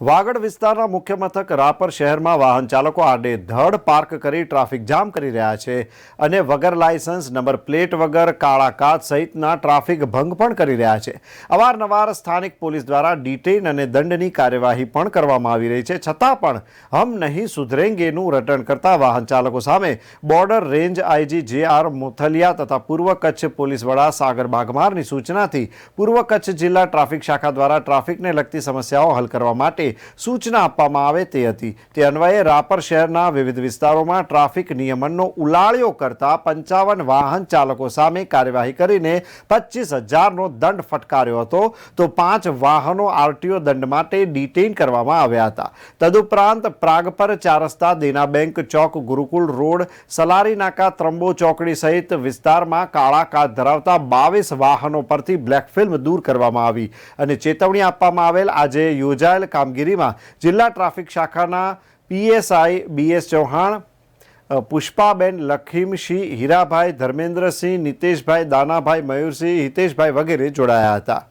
વાગડ વિસ્તારના મુખ્ય મથક રાપર શહેરમાં વાહન ચાલકો આડે ધડ પાર્ક કરી ટ્રાફિક જામ કરી રહ્યા છે અને વગર લાયસન્સ, નંબર પ્લેટ વગર, કાળા કાચ સહિતના ટ્રાફિક ભંગ પણ કરી રહ્યા છે. અવારનવાર સ્થાનિક પોલીસ દ્વારા ડિટેઇન અને દંડની કાર્યવાહી પણ કરવામાં આવી રહી છે. છતાં પણ હમ નહીં સુધરેંગેનું રટણ કરતા વાહન ચાલકો સામે border range IG J R Mothaliya તથા પૂર્વ કચ્છ પોલીસ વડા સાગર બાઘમારની સૂચનાથી પૂર્વ કચ્છ જિલ્લા ટ્રાફિક શાખા દ્વારા ટ્રાફિકને લગતી સમસ્યાઓ હલ કરવા માટે સૂચના આપવામાં આવે તે હતી. તે અન્વયે રાપર શહેરના વિવિધ વિસ્તારોમાં ટ્રાફિક નિયમનનો ઉલાળ્યો કરતા પંચાવન વાહન ચાલકો સામે કાર્યવાહી કરીને પચીસ હજારનો દંડ ફટકાર્યો હતો. તો પાંચ વાહનો આરટીઓ દંડ માટે ડિટેઇન કરવામાં આવ્યા હતા. તદુપરાંત પ્રાગપર ચાર રસ્તા, દેના બેંક ચોક ગુરુકુળ રોડ, સલારી નાકા, ત્રંબો ચોકડી સહિત વિસ્તારમાં કાળા કાચ ધરાવતા બાવીસ વાહનો પરથી બ્લેક ફિલ્મ દૂર કરવામાં આવી. અને ચેતવણી આપવામાં આવેલ આજે યોજાયેલ કામગીરીમાં જિલ્લા ટ્રાફિક શાખાના પીએસઆઈ બીએસ ચૌહાણ પુષ્પાબેન લખીમસિંહ, હીરાભાઈ ધર્મેન્દ્રસિંહ, નિતેશભાઈ દાનાભાઈ મયુરસિંહ, હિતેશભાઈ વગેરે જોડાયા હતા.